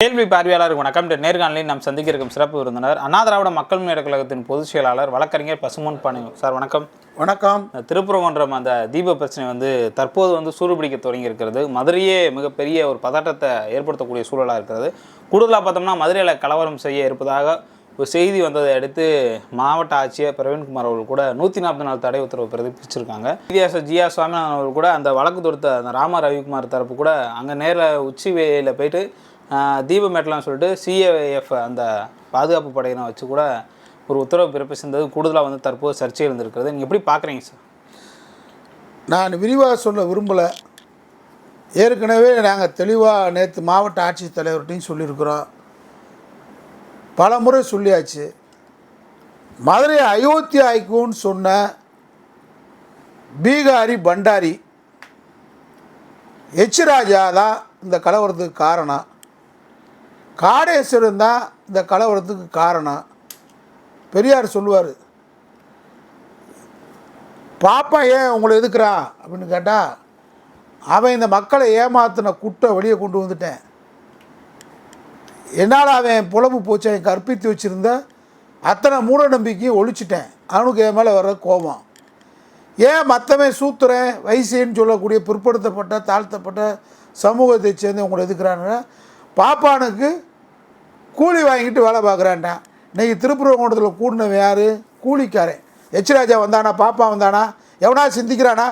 கேள்வி பார்வையாளருக்கு வணக்கம். நேர்காணலில் நாம் சந்திக்க இருக்கும் சிறப்பு விருந்தினர் அண்ணா திராவிட மக்கள் முன்னேற்ற கழகத்தின் பொதுச் செயலாளர் வழக்கறிஞர் பசுமன் பாணி சார் வணக்கம். வணக்கம். இந்த திருப்புறங்குன்றம் அந்த தீப பிரச்சனை வந்து தற்போது வந்து சூடுபிடிக்க தொடங்கி இருக்கிறது மதுரையே மிகப்பெரிய ஒரு பதட்டத்தை ஏற்படுத்தக்கூடிய சூழலாக இருக்கிறது. கூடுதலாக பார்த்தோம்னா மதுரையில் கலவரம் செய்ய இருப்பதாக ஒரு செய்தி வந்ததை அடுத்து மாவட்ட ஆட்சியர் பிரவீன்குமார் அவர்கள் கூட நூற்றி நாற்பது நாள் தடை உத்தரவு பிறப்பிச்சிருக்காங்க. நீதியாசர் ஜிஆ சுவாமிநாதன் அவர்கள் கூட அந்த வழக்கு தொடுத்த அந்த ராம ரவிக்குமார் தரப்பு கூட அங்கே நேரில் உச்சி வேலையில் போயிட்டு ஆஹ், சொல்லிட்டு சிஏஎஃப் அந்த பாதுகாப்பு படையினை வச்சு கூட ஒரு உத்தரவு பிறப்பிச்சிருந்தது. கூடுதலாக வந்து தற்போது சர்ச்சை இருந்திருக்கிறது. நீங்கள் எப்படி பார்க்குறீங்க சார்? நான் விரிவாக சொல்ல விரும்பலை. ஏற்கனவே நாங்கள் தெளிவாக நேற்று மாவட்ட ஆட்சித்தலைவர்கிட்டையும் சொல்லியிருக்கிறோம். பல முறை சொல்லியாச்சு. மதுரை அயோத்தி ஆய்க்குன்னு சொன்ன பீகாரி பண்டாரி எச் ராஜா தான் இந்த கலவரத்துக்கு காரணம். காடேஸ்வரன் தான் இந்த கலவரத்துக்கு காரணம். பெரியார் சொல்லுவார். பாப்பா ஏன் உங்களை எதுக்குறான் அப்படின்னு கேட்டால் அவன் இந்த மக்களை ஏமாத்தின குட்டை வெளியே கொண்டு வந்துட்டேன். என்னால் அவன் புலம்பு போச்சு அவன் கற்பித்து வச்சுருந்த அத்தனை மூட நம்பிக்கையும் ஒழிச்சிட்டேன். அவனுக்கு என் மேலே வர்ற கோபம். ஏன் மற்றவன் சூத்துறேன் வைசியன்னு சொல்லக்கூடிய பிற்படுத்தப்பட்ட தாழ்த்தப்பட்ட சமூகத்தை சேர்ந்து உங்களை எதுக்குறான்னு பாப்பானுக்கு கூலி வாங்கிட்டு வேலை பார்க்குறான்டான் இன்றைக்கி திருப்பூரங்குன்றத்தில் கூடினவன் யார்? கூலிக்காரன். எச்ராஜா வந்தானா? பாப்பா வந்தானா? எவனா சிந்திக்கிறானா?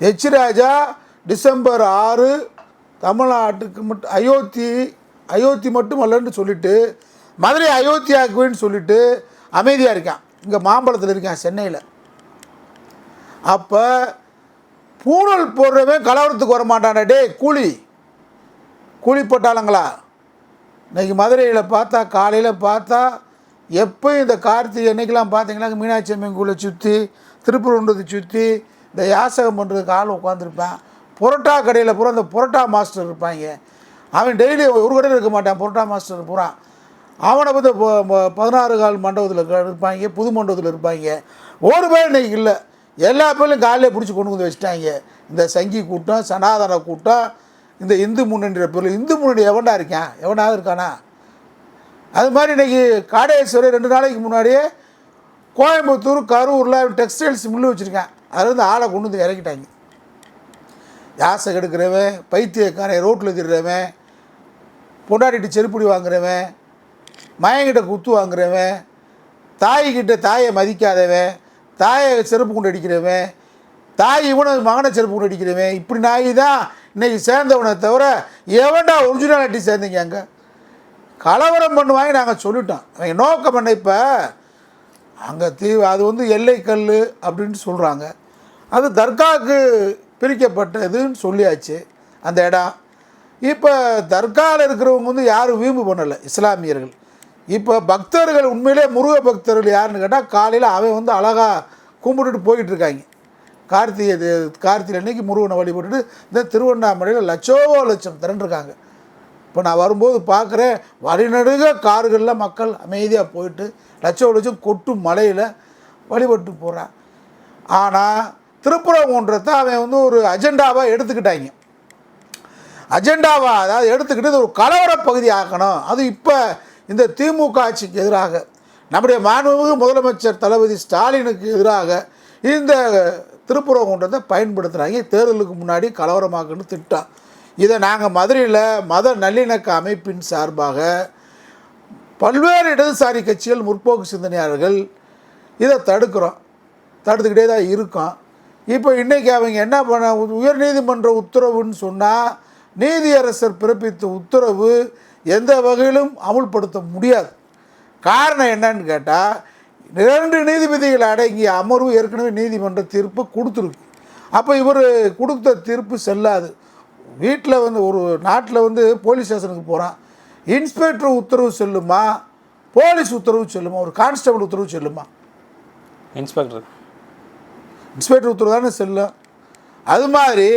எச்ராஜா டிசம்பர் ஆறு தமிழ்நாட்டுக்கு மட்டும் அயோத்தி அயோத்தி மட்டும் அல்லன்னு சொல்லிவிட்டு மதுரை அயோத்தியாக்குவேன்னு சொல்லிவிட்டு அமைதியாக இருக்கான். இங்கே மாம்பழத்தில் இருக்கான் சென்னையில். அப்போ பூணல் போடுறவன் கலவரத்துக்கு வர மாட்டானே டேய் கூலி. கூலி போட்டாளங்களா? இன்றைக்கி மதுரையில் பார்த்தா காலையில் பார்த்தா எப்போ இந்த கார்த்திகை அன்னைக்கெல்லாம் பார்த்தீங்கன்னா மீனாட்சி அம்மன் கோயிலை சுற்றி திருப்பூருன்றதை சுற்றி இந்த யாசகம் பண்ணுறதுக்கு ஆள் உட்காந்துருப்பேன் புரோட்டா கடையில் பூரா இந்த புரோட்டா மாஸ்டர் இருப்பாங்க. அவன் டெய்லி ஒரு கடையில் இருக்க மாட்டான் புரோட்டா மாஸ்டர் பூரா. அவனை வந்து பதினாறு கால் மண்டபத்தில் இருப்பாங்க புது மண்டபத்தில் இருப்பாங்க. ஒரு பேர் இன்னைக்கு இல்லை. எல்லா பேரும் காலையில் பிடிச்சி கொண்டு வந்து வச்சுட்டாங்க. இந்த சங்கி கூட்டம் சனாதன கூட்டம் இந்த இந்து முன்னணின்ற பொருள் இந்து முன்னணி எவன்டா இருக்கான்? எவனாவது இருக்கானா? அது மாதிரி இன்னைக்கு காடேஸ்வரர் ரெண்டு நாளைக்கு முன்னாடியே கோயம்புத்தூர் கரூரில் டெக்ஸ்டைல்ஸ் மில்லு வச்சுருக்கேன். அதில் இருந்து ஆளை கொண்டு வந்து இறக்கிட்டாங்க. யாசை கெடுக்கிறவன் பைத்தியக்காரன் ரோட்டில் திடுறவன் பொண்டாட்டிட்டு செருப்பிடி வாங்குறவன் மயங்கிட்ட குத்து வாங்குறவன் தாய்கிட்ட தாயை மதிக்காதவன் தாயை செருப்பு கொண்டு அடிக்கிறவன் தாய் இவனை மகனை செருப்பு கொண்டு அடிக்கிறவன் இப்படி நாய் தான் இன்றைக்கி சேர்ந்தவனை தவிர எவன்டா ஒரிஜினாலிட்டி சேர்ந்தீங்க அங்கே? கலவரம் பண்ணுவாங்க நாங்கள் சொல்லிட்டோம். அவங்க நோக்கம் பண்ண இப்போ? அங்கே தீ அது வந்து எல்லைக்கல் அப்படின்னு சொல்கிறாங்க அது தர்காவுக்கு பிரிக்கப்பட்டதுன்னு சொல்லியாச்சு அந்த இடம். இப்போ தர்காவில் இருக்கிறவங்க வந்து யாரும் வீம்பு பண்ணலை இஸ்லாமியர்கள். இப்போ பக்தர்கள் உண்மையிலே முருக பக்தர்கள் யாருன்னு கேட்டால் காலையில் அவன் வந்து அழகாக கும்பிட்டுட்டு போய்கிட்டு இருக்காங்க. கார்த்திகை தே- கார்த்திகை அன்னைக்கு முருகனை வழிபட்டுட்டு இந்த திருவண்ணாமலையில் லட்சோ லட்சம் திரண்டிருக்காங்க. இப்போ நான் வரும்போது பார்க்குறேன் வழிநடுக கார்களில் மக்கள் அமைதியாக போயிட்டு லட்சம் லட்சம் கொட்டும் மலையில் வழிபட்டு போகிறான் ஆனால் திருப்புறங்குன்றத்தை அவன் வந்து ஒரு அஜெண்டாவாக எடுத்துக்கிட்டாங்க. அஜெண்டாவாக அதாவது எடுத்துக்கிட்டு இது ஒரு கலவர பகுதி ஆக்கணும். அது இப்போ இந்த திமுக ஆட்சிக்கு எதிராக நம்முடைய மாண்புமிகு முதலமைச்சர் தளபதி ஸ்டாலினுக்கு எதிராக இந்த திருப்புறங்குன்றத்தை பயன்படுத்துகிறாங்க தேர்தலுக்கு முன்னாடி கலவரமாக்குன்னு திட்டம் இதை நாங்கள் மதுரையில் மத நல்லிணக்க அமைப்பின் சார்பாக பல்வேறு இடதுசாரி கட்சிகள் முற்போக்கு சிந்தனையாளர்கள் இதை தடுக்கிறோம். தடுத்துக்கிட்டே தான் இருக்கோம். இப்போ இன்றைக்கி அவங்க என்ன பண்ண உயர்நீதிமன்ற உத்தரவுன்னு சொன்னால் நீதியரசர் பிறப்பித்த உத்தரவு எந்த வகையிலும் அமுல்படுத்த முடியாது. காரணம் என்னன்னு கேட்டால் இரண்டு நீதிபதிகள் அடங்கிய அமர்வு ஏற்கனவே நீதிமன்ற தீர்ப்பு கொடுத்துருக்கு. அப்போ இவர் கொடுத்த தீர்ப்பு செல்லாது. வீட்டில் வந்து ஒரு நாட்டில் வந்து போலீஸ் ஸ்டேஷனுக்கு போகிறான் இன்ஸ்பெக்டர் உத்தரவு செல்லுமா? போலீஸ் உத்தரவு செல்லுமா? ஒரு கான்ஸ்டபிள் உத்தரவு செல்லுமா? இன்ஸ்பெக்டர். இன்ஸ்பெக்டர் உத்தரவு தானே செல்லும். அது மாதிரி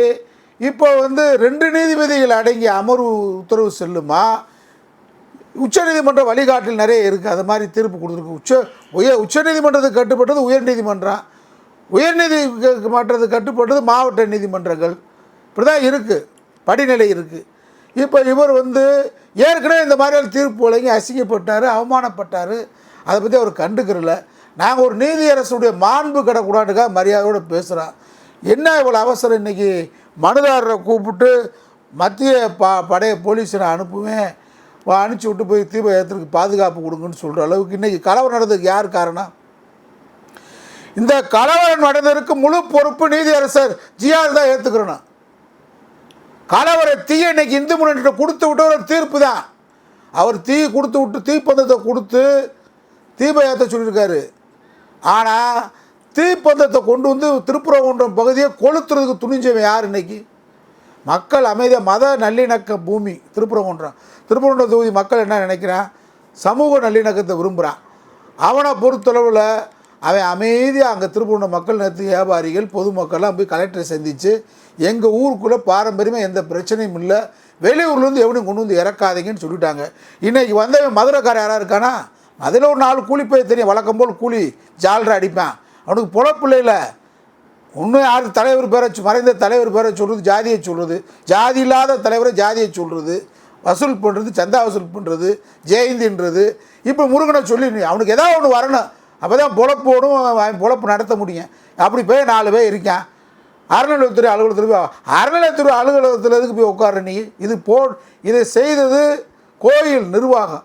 இப்போ வந்து ரெண்டு நீதிபதிகள் அடங்கிய அமர்வு உத்தரவு செல்லுமா? உச்சநீதிமன்ற வழிகாட்டில் நிறைய இருக்குது அது மாதிரி தீர்ப்பு கொடுத்துருக்கு. உச்ச உயர் உச்சநீதிமன்றத்துக்கு கட்டுப்பட்டது உயர்நீதிமன்றம் உயர்நீதி மன்றத்துக்கு கட்டுப்பட்டது மாவட்ட நீதிமன்றங்கள். இப்படி தான் இருக்குது படிநிலை இருக்குது இப்போ இவர் வந்து ஏற்கனவே இந்த மாதிரியான தீர்ப்பு வழங்கி அசிங்கப்பட்டார் அவமானப்பட்டார். அதை பற்றி அவர் கண்டுக்கிறல. நாங்கள் ஒரு நீதியரசுடைய மாண்பு கிடக்கூடாதுக்காக மரியாதையோடு பேசுகிறோம் என்ன இவ்வளோ அவசரம் இன்றைக்கி மனுதாரரை கூப்பிட்டு மத்திய பா படைய போலீஸை நான் அனுப்புவேன். அனுப்பிச்சி விட்டு போய் தீபயத்திற்கு பாதுகாப்பு கொடுங்கன்னு சொல்கிற அளவுக்கு இன்றைக்கி கலவரம் நடந்ததுக்கு யார் காரணம்? இந்த கலவரம் நடந்ததற்கு முழு பொறுப்பு நீதியரசர் ஜிஆர் தான் ஏற்றுக்கிறோம் கலவர தீயை இன்னைக்கு இந்து முன்னணி கொடுத்து விட்டு ஒரு தீர்ப்பு தான். அவர் தீ கொடுத்து விட்டு தீப்பந்தத்தை கொடுத்து தீப சொல்லியிருக்காரு. ஆனால் தீப்பந்தத்தை கொண்டு வந்து திருப்புரங்குன்றம் பகுதியை கொளுத்துறதுக்கு துணிஞ்சவன் யார் இன்னைக்கு? மக்கள் அமைதியாக மத நல்லிணக்க பூமி திருப்புரங்குன்றம் திருப்புரங்குன்றம் தொகுதி மக்கள் என்ன நினைக்கிறான்? சமூக நல்லிணக்கத்தை விரும்புகிறான் அவனை பொறுத்தளவில் அவன் அமைதியாக அங்கே திருப்புரங்குன்றம் மக்கள் நேற்று வியாபாரிகள் பொதுமக்கள்லாம் போய் கலெக்டரை சந்தித்து எங்கள் ஊருக்குள்ளே பாரம்பரியமாக எந்த பிரச்சனையும் இல்லை வெளியூர்லேருந்து எவனையும் கொண்டு வந்து இறக்காதீங்கன்னு சொல்லிட்டாங்க. இன்றைக்கி வந்தவன் மதுரைக்காரன் யாராக இருக்கானா? அதில் ஒரு நாலு கூலி போய் தெரியும். வழக்கம் போல் கூலி ஜாலரை அடிப்பான். அவனுக்கு பொழப்பில்லை இல்லை இன்னும் யார்? தலைவர் பேரை மறைந்த தலைவர் பேரை சொல்கிறது ஜாதியை சொல்கிறது ஜாதி இல்லாத தலைவரை ஜாதியை சொல்கிறது வசூல் பண்ணுறது சந்தா வசூல் பண்ணுறது ஜெயந்தின்றது. இப்போ முருகனை சொல்லி நீ- அவனுக்கு ஏதாவது ஒன்று வரணும். அப்போ தான் பொழப்போடும் அவன் பொழப்பு நடத்த முடியும். அப்படி போய் நாலு பேர் இருக்கான். அறநிலையத்துறை அலுவலகத்தில் போய் அறநிலையத்துறை அலுவலகத்தில் எதுக்கு போய் உட்கார நீ? இது போ இதை செய்தது கோயில் நிர்வாகம்.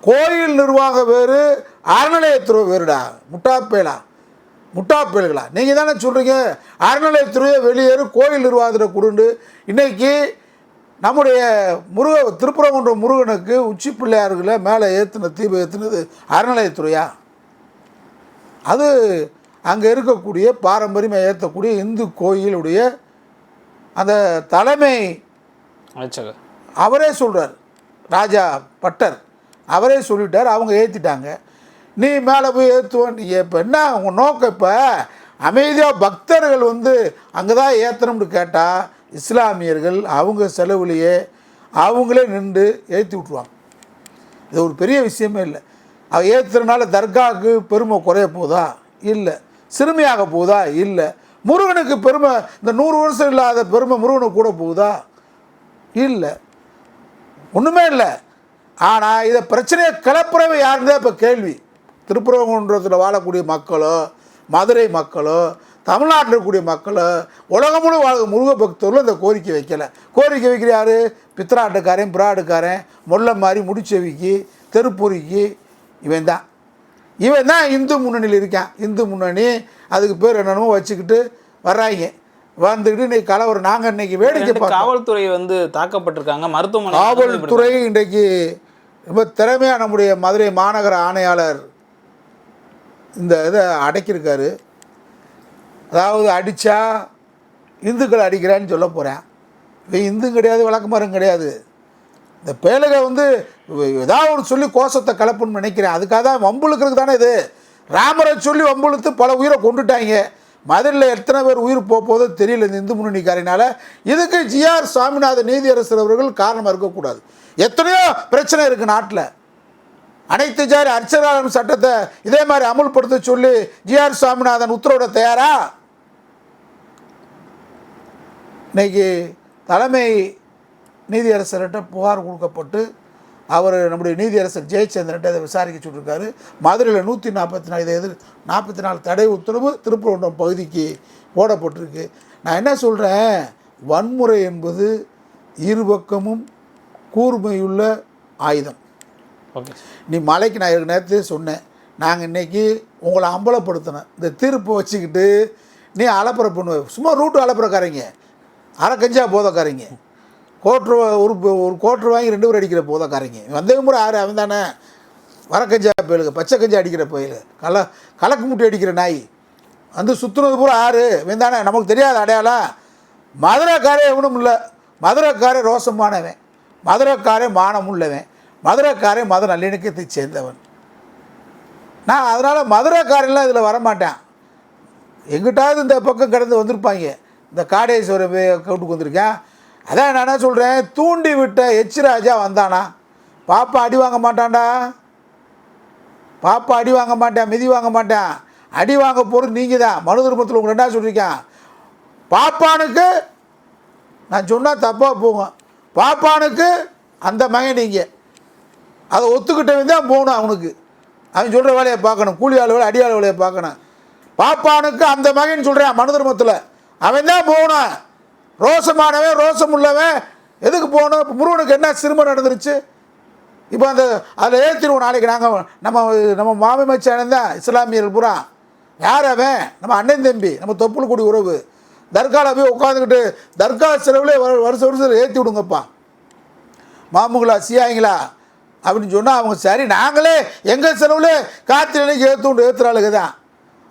கோயில் நிர்வாகம் வேறு அறநிலையத்துறை வேறுடா. முட்டாப்பேலா. முட்டாப்பேல்களா. நீங்கள் தானே சொல்கிறீங்க அறநிலையத்துறையை வெளியேறு கோயில் நிர்வாகத்தில் கொடுண்டு இன்றைக்கி நம்முடைய முருக திருப்புறங்குன்ற முருகனுக்கு உச்சி பிள்ளையார்களை மேலே ஏற்றுன தீபம் ஏற்றுனது அறநிலையத்துறையா? அது அங்கே இருக்கக்கூடிய பாரம்பரியமாக ஏற்றக்கூடிய இந்து கோயிலுடைய அந்த தலைமை அவரே சொல்கிறார் ராஜா பட்டர் அவரே சொல்லிட்டார் அவங்க ஏற்றிட்டாங்க நீ மேலே போய் ஏற்றுவோம் நீ இப்போ என்ன உங்கள் நோக்கம் இப்போ? அமைதியாக பக்தர்கள் வந்து அங்கே தான் ஏற்றணும்னு கேட்டால் இஸ்லாமியர்கள் அவங்க செலவுலையே அவங்களே நின்று ஏற்றி விட்ருவாங்க இது ஒரு பெரிய விஷயமே இல்லை. அவ ஏற்றுறனால தர்காவுக்கு பெருமை குறைய போதா? இல்லை. சிறுமையாக போதா? இல்லை. முருகனுக்கு பெருமை இந்த நூறு வருஷம் இல்லாத பெருமை முருகனுக்கு கூட போகுதா? இல்லை. ஒன்றுமே இல்லை. ஆனால் இதை பிரச்சனையை கிளப்புறவை யாருன்னு இப்போ கேள்வி. திருப்புரங்குன்றத்தில் வாழக்கூடிய மக்களோ மதுரை மக்களோ தமிழ்நாட்டில் இருக்கக்கூடிய மக்களோ உலகம் முழு வாழ முருக பக்தர்களும் இந்த கோரிக்கை வைக்கலை. கோரிக்கை வைக்கிற யார்? பித்ராட்டுக்காரன் பிராடுக்காரன் முல்லை மாதிரி முடிச்செவிக்கு தெருப்பொறிக்கு. இவன் தான். இவன் தான் இந்து முன்னணியில் இருக்கான். இந்து முன்னணி அதுக்கு பேர் என்னென்னமோ வச்சுக்கிட்டு வர்றாங்க. வந்துக்கிட்டு இன்னைக்கு கலவரம். நாங்கள் இன்னைக்கு வேடிக்கை காவல்துறை வந்து தாக்கப்பட்டிருக்காங்க. மருத்துவமனை காவல்துறை இன்றைக்கு ரொம்ப திறமையாக நம்முடைய மதுரை மாநகர ஆணையாளர் இந்த இதை அடக்கியிருக்காரு. அதாவது அடித்தா இந்துக்களை அடிக்கிறான்னு சொல்ல போகிறேன் இவன் இந்து கிடையாது விளக்கமாரும் கிடையாது. இந்த பேலகை வந்து ஏதாவது ஒரு சொல்லி கோஷத்தை கலப்புன்னு நினைக்கிறேன். அதுக்காக தான் வம்புழுக்கிறது தானே இது. ராமரை சொல்லி வம்புழுத்து பல உயிரை கொண்டுட்டாங்க மதுரையில் எத்தனை பேர் உயிர் போக போதோ தெரியல இந்த இந்து முன்னணிக்காரினால். இதுக்கு ஜிஆர் சுவாமிநாதன் நீதியரசர் அவர்கள் காரணமாக இருக்கக்கூடாது. எத்தனையோ பிரச்சனை இருக்குது நாட்டில். அனைத்து ஜாரி அர்ச்சனாளர் சட்டத்தை இதே மாதிரி அமுல்படுத்த சொல்லி ஜிஆர் சுவாமிநாதன் உத்தரவிட தயாரா? இன்னைக்கு தலைமை நீதியரசர்கிட்ட புகார் கொடுக்கப்பட்டு அவர் நம்முடைய நீதியரசர் ஜெயச்சந்திரன்ட்ட அதை விசாரிக்க சொல்லியிருக்காரு. மதுரையில் நூற்றி நாற்பத்தி நாலு எதிர் நாற்பத்தி நாலு தடை உத்தரவு திருப்பரங்குன்றம் பகுதிக்கு போடப்பட்டிருக்கு. நான் என்ன சொல்கிறேன் வன்முறை என்பது இருபக்கமும் கூர்மையுள்ள ஆயுதம். ஓகே. நீ மலைக்கு நான் எனக்கு நேரத்தே சொன்னேன். நாங்கள் இன்னைக்கு உங்களை அம்பலப்படுத்தினோம் இந்த தீர்ப்பை வச்சுக்கிட்டு நீ அலப்பறை பண்ணுவ. சும்மா ரூட்டு அலப்பறைக்காரங்க. அரை கஞ்சா போதக்காரங்க. கோட்ரு ஒரு ஒரு கோட்ரு வாங்கி ரெண்டு பேர் அடிக்கிற போதக்காரங்க. வந்தவங்க முறை ஆறு அவன் தானே. வரக்கஞ்சா பயலுங்க பச்சை கஞ்சா அடிக்கிற பயலு. கல கலக்கு முட்டி அடிக்கிற நாய். வந்து சுற்றுனது பூரா ஆறு இவன் தானே. நமக்கு தெரியாத அடையாளம். மதுரைக்காரே எவனும் இல்லை. மதுரைக்காரே ரோசமானவன் மதுரைக்காரே மானம் உள்ளவன் மதுரைக்காரே மத நல்லிணக்கத்தை சேர்ந்தவன். நான் அதனால் மதுரைக்காரெல்லாம் இதில் வரமாட்டேன். எங்கிட்டாவது இந்த பக்கம் கடந்து வந்திருப்பாங்க. இந்த காடேஸ்வர கவுட்டுக்கு வந்திருக்கேன். அதான் நான் என்ன சொல்கிறேன் தூண்டி விட்ட எச் வந்தானா? பாப்பா அடி வாங்க மாட்டான்டா. பாப்பா அடி வாங்க மாட்டேன் மிதி வாங்க மாட்டேன். அடி வாங்க போகிறது நீங்கள் தான் மனு திருப்பத்தில் உங்கள் ரெண்டா சொல்லியிருக்கேன்? பாப்பானுக்கு நான் சொன்னால் தப்பாக போகும். பாப்பானுக்கு அந்த மகன் நீங்கள் அதை ஒத்துக்கிட்டவன் தான் போகணும் அவனுக்கு. அவன் சொல்கிற வேலையை பார்க்கணும். கூலி ஆள் வேலை அடியாள் வேலையை பார்க்கணும். பாப்பானுக்கு அந்த மகன் சொல்கிறேன் மனு தர்மத்தில் அவன் தான் போகணும் ரோசமானவன் ரோசம் உள்ளவன் எதுக்கு போகணும் இப்போ முருகனுக்கு என்ன சிறுமை நடந்துருச்சு? இப்போ அந்த அதில் ஏற்றிடுவோம் நாளைக்கு நாங்கள் நம்ம நம்ம மாமி மச்சான் தான் இஸ்லாமியர்கள் பூரா. யார் அவன்? நம்ம அண்ணன் தம்பி நம்ம தொப்புள் குடி உறவு. தர்காவில் போய் உட்காந்துக்கிட்டு தர்கா செலவுலே வரு- வருஷம் வருஷம் ஏற்றி விடுங்கப்பா. மாமுங்களா சியாங்களா அப்படின்னு சொன்னால் அவங்க சரி நாங்களே எங்கள் செலவில் காத்திரனைக்கு ஏற்றுண்டு ஏற்றுற தான்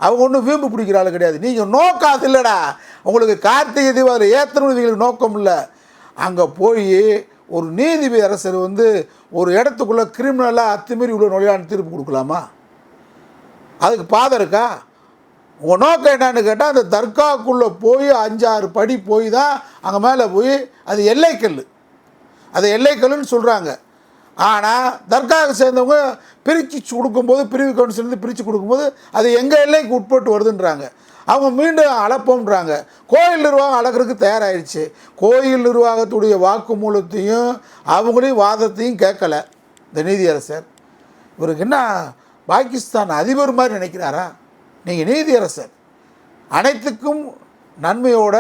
அவங்க ஒன்றும் வீம்பு பிடிக்கிற ஆளு கிடையாது. நீங்கள் நோக்கம் அது இல்லைடா. உங்களுக்கு கார்த்திகை தீபாவளி ஏற்றணும் நோக்கம் இல்லை. அங்கே போய் ஒரு நீதிபதி அரசர் வந்து ஒரு இடத்துக்குள்ளே கிரிமினலாக அத்துமீறி உள்ள நுழையான்னு தீர்ப்பு கொடுக்கலாமா? அதுக்கு பாதம் இருக்கா? உங்கள் நோக்கம் என்னன்னு கேட்டால் அந்த தர்காக்குள்ளே போய் அஞ்சாறு படி போய் தான் அங்கே மேலே போய் அது எல்லைக்கல் அது எல்லைக்கல்லுன்னு சொல்கிறாங்க ஆனால் தர்காவுக்கு சேர்ந்தவங்க பிரித்து கொடுக்கும்போது பிரிவு கவுன்சிலேருந்து பிரித்து கொடுக்கும்போது அது எங்கள் எல்லைக்கு உட்பட்டு வருதுன்றாங்க. அவங்க மீண்டும் அளப்போம்ன்றாங்க கோயில் நிர்வாகம் அளக்கிறதுக்கு தயாராகிடுச்சு கோயில் நிர்வாகத்துடைய வாக்குமூலத்தையும் அவங்களையும் வாதத்தையும் கேட்கல இந்த நீதியரசர். இவருக்கு என்ன பாகிஸ்தான் அதிபர் மாதிரி நினைக்கிறாரா? நீங்கள் நீதியரசர். அனைத்துக்கும் நன்மையோட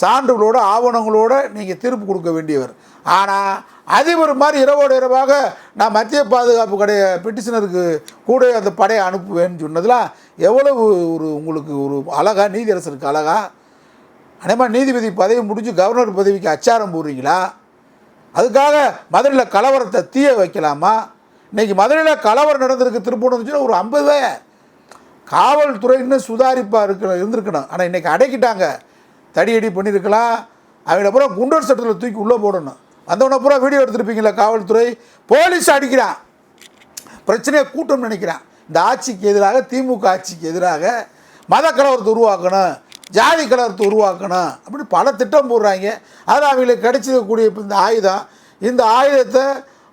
சான்றுகளோட ஆவணங்களோட நீங்கள் தீர்ப்பு கொடுக்க வேண்டியவர். ஆனால் அதிபர் மாதிரி இரவோடு இரவாக நான் மத்திய பாதுகாப்பு கடைய பெட்டிஷனருக்கு கூட அந்த படையை அனுப்புவேன்னு சொன்னதெல்லாம் எவ்வளவு ஒரு உங்களுக்கு ஒரு அழகா நீதியரசருக்கு அழகா அதே நீதிபதி பதவி முடிஞ்சு கவர்னர் பதவிக்கு அச்சாரம் போடுறீங்களா? அதுக்காக மதுரையில் கலவரத்தை தீய வைக்கலாமா? இன்னைக்கு மதுரையில் கலவரம் நடந்திருக்கு திருப்பூர்னு ஒரு ஐம்பது காவல்துறை இன்னும் சுதாரிப்பாக இருக்க இருந்திருக்கணும். ஆனால் இன்றைக்கி அடைக்கிட்டாங்க. தடியடி பண்ணியிருக்கலாம். அவங்கள பூரா குண்டர் சட்டத்தில் தூக்கி உள்ளே போடணும். வந்தவன பூரா வீடியோ எடுத்துருப்பீங்களா காவல்துறை? போலீஸ் அடிக்கிறான். பிரச்சனையை கூட்டம் நினைக்கிறான். இந்த ஆட்சிக்கு எதிராக திமுக ஆட்சிக்கு எதிராக மத கலவரத்தை உருவாக்கணும். ஜாதி கலவரத்தை உருவாக்கணும். அப்படி பல திட்டம் போடுறாங்க. அதில் அவங்களுக்கு கிடைச்சிருக்கக்கூடிய இந்த ஆயுதம் இந்த ஆயுதத்தை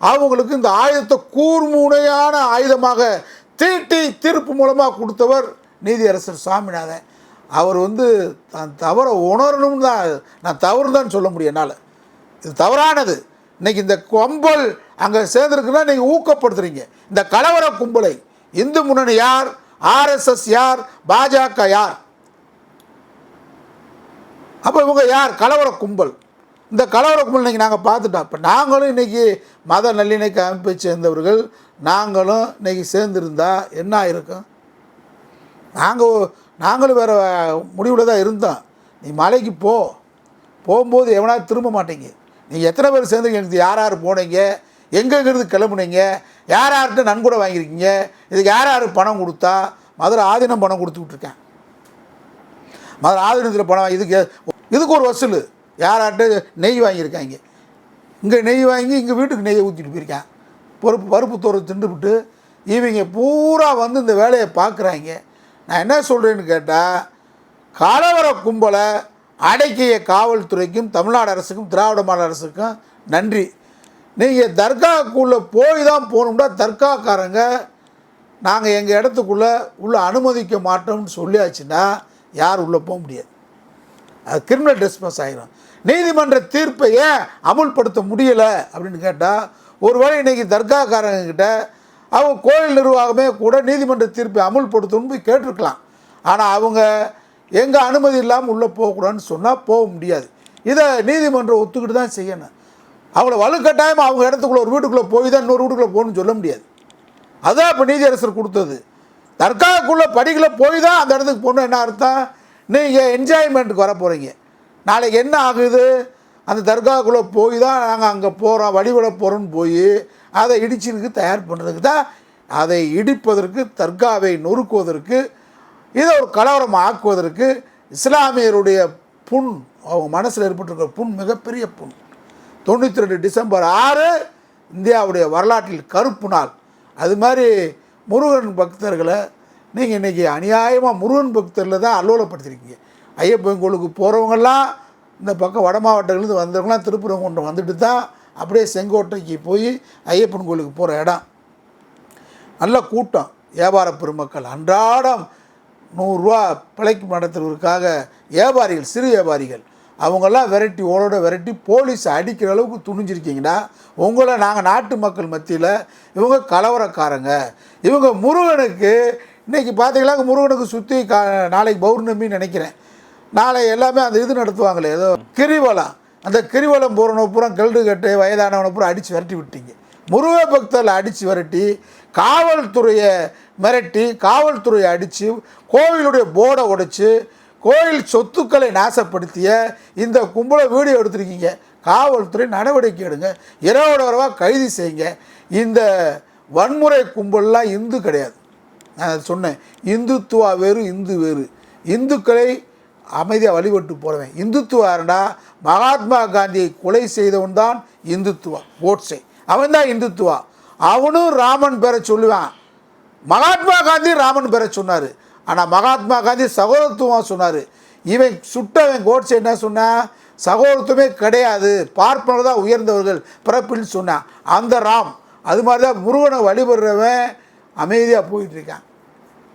அவங்களுக்கு இந்த ஆயுதத்தை கூர்முனையான ஆயுதமாக தீட்டி தீர்ப்பு மூலமாக கொடுத்தவர் நீதியரசர் சுவாமிநாதன் அவர் வந்து தான் தவறை உணரணும்னு தான் நான் தவறு தான் சொல்ல முடியும் என்னால். இது தவறானது. இன்னைக்கு இந்த கும்பல் அங்கே சேர்ந்துருக்குன்னா நீங்கள் ஊக்கப்படுத்துறீங்க. இந்த கலவர கும்பலை இந்து முன்னணி யார் ஆர்எஸ்எஸ் யார் பாஜக யார்? அப்போ இவங்க யார்? கலவர கும்பல். இந்த கலவர கும்பல் இன்னைக்கு நாங்கள் பார்த்துட்டோம். இப்போ நாங்களும் இன்றைக்கி மத நல்லிணக்க அமைப்பை சேர்ந்தவர்கள். நாங்களும் இன்னைக்கு சேர்ந்துருந்தா என்ன ஆயிருக்கும்? நாங்கள் நாங்களும் வேறு முடிவில் தான் இருந்தோம். நீ மலைக்கு போ. போகும்போது எவனா திரும்ப மாட்டீங்க. நீங்கள் எத்தனை பேர் சேர்ந்து எனக்கு யார் யார் போனீங்க? எங்கெங்கிறது கிளம்புனீங்க? யார் யார்கிட்ட நன்கொடை வாங்கியிருக்கீங்க? இதுக்கு யார் யார் பணம் கொடுத்தா? மதுரை ஆதீனம் பணம் கொடுத்துக்கிட்டு மதுரை ஆதீனத்தில் பணம் இதுக்கு இதுக்கு ஒரு வசூல். யார் யார்கிட்ட நெய் வாங்கியிருக்காங்க? இங்கே நெய் வாங்கி இங்கே வீட்டுக்கு நெய்யை ஊற்றிட்டு போயிருக்கேன். பருப்பு பருப்பு தோறு திண்டுபிட்டு இவங்க பூரா வந்து இந்த வேலையை பார்க்குறாங்க. நான் என்ன சொல்கிறேன்னு கேட்டால் கலவர கும்பலை அடக்கிய காவல்துறைக்கும் தமிழ்நாடு அரசுக்கும் திராவிட மாநில அரசுக்கும் நன்றி. நீங்கள் தர்காக்குள்ளே போய் தான் போகணும்னா தர்காக்காரங்க. நாங்கள் எங்கள் இடத்துக்குள்ளே உள்ளே அனுமதிக்க மாட்டோம்னு சொல்லியாச்சுன்னா யார் உள்ளே போக முடியாது. அது கிரிமினல் டிஸ்மஸ் ஆகிடும் நீதிமன்ற தீர்ப்பை ஏன் அமுல்படுத்த முடியலை அப்படின்னு கேட்டால் ஒருவேளை இன்றைக்கி தர்காக்காரங்கக்கிட்ட அவங்க கோயில் நிர்வாகமே கூட நீதிமன்ற தீர்ப்பை அமுல்படுத்தணும்னு போய் கேட்டிருக்கலாம். ஆனால் அவங்க எங்கள் அனுமதி இல்லாமல் உள்ளே போகக்கூடாதுன்னு சொன்னால் போக முடியாது. இதை நீதிமன்றம் ஒத்துக்கிட்டு தான் செய்யணும். அவங்கள வலுக்கட்டாயம் அவங்க இடத்துக்குள்ளே ஒரு வீட்டுக்குள்ளே போய் தான் இன்னொரு வீட்டுக்குள்ளே போகணும்னு சொல்ல முடியாது. அதுதான் இப்போ நீதியரசர் கொடுத்தது. தர்காவுக்குள்ளே படிக்கல போய் தான் அந்த இடத்துக்கு போகணும். என்ன அர்த்தம்? நீங்கள் என்ஜாய்மெண்ட்டுக்கு வர போகிறீங்க நாளைக்கு என்ன ஆகுது? அந்த தர்காவுக்குள்ளே போய் தான் நாங்கள் அங்கே போகிறோம் வழிபட போகிறோன்னு போய் அதை இடிச்சிருக்கு தயார் பண்ணுறதுக்கு தான். அதை இடிப்பதற்கு தர்காவை நொறுக்குவதற்கு இதை ஒரு கலவரம் ஆக்குவதற்கு இஸ்லாமியருடைய புண் அவங்க மனசில் ஏற்பட்டிருக்கிற புண் மிகப்பெரிய புண். தொண்ணூற்றி ரெண்டு டிசம்பர் ஆறு இந்தியாவுடைய வரலாற்றில் கருப்பு நாள். அது மாதிரி முருகன் பக்தர்களை நீங்கள் இன்றைக்கி அநியாயமாக முருகன் பக்தரில் தான் அலுவலப்படுத்திருக்கீங்க ஐயப்பன் கோயிலுக்கு போகிறவங்கெல்லாம் இந்த பக்கம் வட மாவட்டங்கள்லேருந்து வந்தவங்களாம் திருப்பரங்குன்றம் வந்துட்டு தான் அப்படியே செங்கோட்டைக்கு போய் ஐயப்பன் கோயிலுக்கு போகிற இடம். நல்ல கூட்டம். வியாபார பெருமக்கள் அன்றாடம் நூறுரூவா பிழைக்கு நடத்துவதற்காக வியாபாரிகள் சிறு வியாபாரிகள். அவங்கெல்லாம் விரட்டி ஓடோட விரட்டி போலீஸ் அடிக்கிற அளவுக்கு துணிஞ்சிருக்கீங்கன்னா உங்களை நாங்கள் நாட்டு மக்கள் மத்தியில் இவங்க கலவரக்காரங்க. இவங்க முருகனுக்கு இன்றைக்கி பார்த்தீங்களா முருகனுக்கு சுற்றி கா நாளைக்கு பௌர்ணமின்னு நினைக்கிறேன். நாளை எல்லாமே அந்த இது நடத்துவாங்களே ஏதோ கிரிவலம். அந்த கிரிவலம் போகிறவனை பூரா கெல்டு கட்டு வயதானவனை பூரா அடித்து விரட்டி விட்டீங்க. முருக பக்தர்களை அடித்து விரட்டி காவல்துறையை மிரட்டி காவல்துறையை அடித்து கோவிலுடைய போர்டை உடைச்சு கோயில் சொத்துக்களை நாசப்படுத்திய இந்த கும்பலை வீடியோ எடுத்திருக்கீங்க. காவல்துறை நடவடிக்கை எடுங்க. இரவோட கைது செய்யுங்க. இந்த வன்முறை கும்பல்லாம் இந்து கிடையாது. நான் சொன்னேன் இந்துத்துவா வேறு இந்து வேறு. இந்துக்களை அமைதியாக வழிபட்டு போகிறவன் இந்துத்துவா மகாத்மா காந்தியை கொலை செய்தவன் தான் இந்துத்துவா கோட்ஸே அவன் தான் இந்துத்துவா. அவனும் ராமன் பேரை சொல்லுவான். மகாத்மா காந்தி ராமன் பேரை சொன்னார். ஆனால் மகாத்மா காந்தி சகோதரத்துவம் சொன்னார். இவன் சுட்டவன் கோட்ஸே என்ன சொன்னான் சகோதரத்துவமே கிடையாது. பார்ப்பனர் தான் உயர்ந்தவர்கள் பிறப்பில் சொன்னான். அந்த ராம் அது மாதிரி தான் முருகனை வழிபடுறவன் அமைதியாக போயிட்டு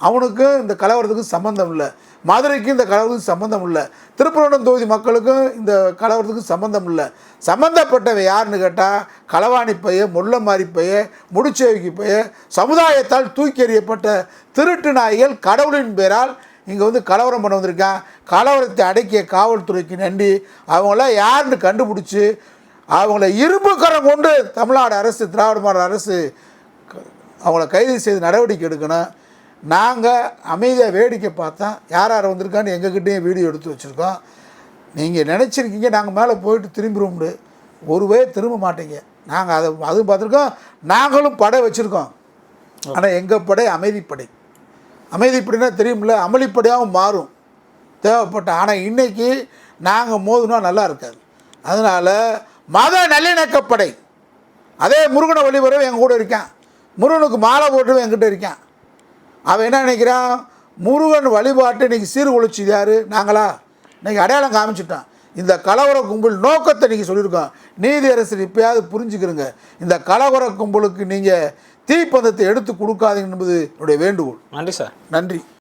அவனுக்கும் இந்த கலவரத்துக்கும் சம்மந்தம் இல்லை. மதுரைக்கும் இந்த கலவரத்துக்கும் சம்மந்தம் இல்லை. திருப்பரங்குன்றம் தொகுதி மக்களுக்கும் இந்த கலவரத்துக்கும் சம்மந்தம் இல்லை. சம்மந்தப்பட்டவை யாருன்னு கேட்டால் களவாணி பைய முள்ளமாரி பைய முடிச்சேவிக்கு பைய சமுதாயத்தால் தூக்கி எறியப்பட்ட திருட்டு நாய்கள் கடவுளின் பேரால் இங்கே வந்து கலவரம் பண்ண வந்திருக்கான். கலவரத்தை அடக்கிய காவல்துறைக்கு நன்றி. அவங்களாம் யாருன்னு கண்டுபிடிச்சி அவங்கள இரும்பு கரம் கொண்டு தமிழ்நாடு அரசு திராவிட மாடல் அரசு அவங்கள கைது செய்து நடவடிக்கை எடுக்கணும். நாங்கள் அமைதியாக வேடிக்கை பார்த்தா யார் யார் வந்திருக்கான்னு எங்கக்கிட்டேயும் வீடியோ எடுத்து வச்சுருக்கோம். நீங்கள் நினச்சிருக்கீங்க நாங்கள் மேலே போயிட்டு திரும்பிடுவோம்னு ஒருவே திரும்ப மாட்டீங்க. நாங்கள் அதை அதுவும் பார்த்துருக்கோம். நாங்களும் படை வச்சுருக்கோம். ஆனால் எங்கள் படை அமைதிப்படை. அமைதிப்படைனா தெரியும்ல அமளிப்படையாகவும் மாறும். தேவைப்பட்ட ஆனால் இன்னைக்கு நாங்கள் மோதுனா நல்லா இருக்காது. அதனால் மத நல்லிணக்கப்படை அதே முருகனை வழிபடுறவன் எங்கள் கூட இருக்கான். முருகனுக்கு மாலை போட்டு என்கிட்ட இருக்கான். அவன் என்ன நினைக்கிறான்? முருகன் வழிபாட்டு இன்னைக்கு சீர்குலைச்சது யார்? நாங்களா? இன்னைக்கு அடையாளம் காமிச்சிட்டான். இந்த கலவர கும்பல் நோக்கத்தை நீங்கள் சொல்லியிருக்கோம். நீதி அரசு இப்பயாவது புரிஞ்சுக்கிறங்க. இந்த கலவர கும்பலுக்கு நீங்கள் தீப்பந்தத்தை எடுத்து கொடுக்காதீங்க என்பது என்னுடைய வேண்டுகோள். நன்றி சார். நன்றி.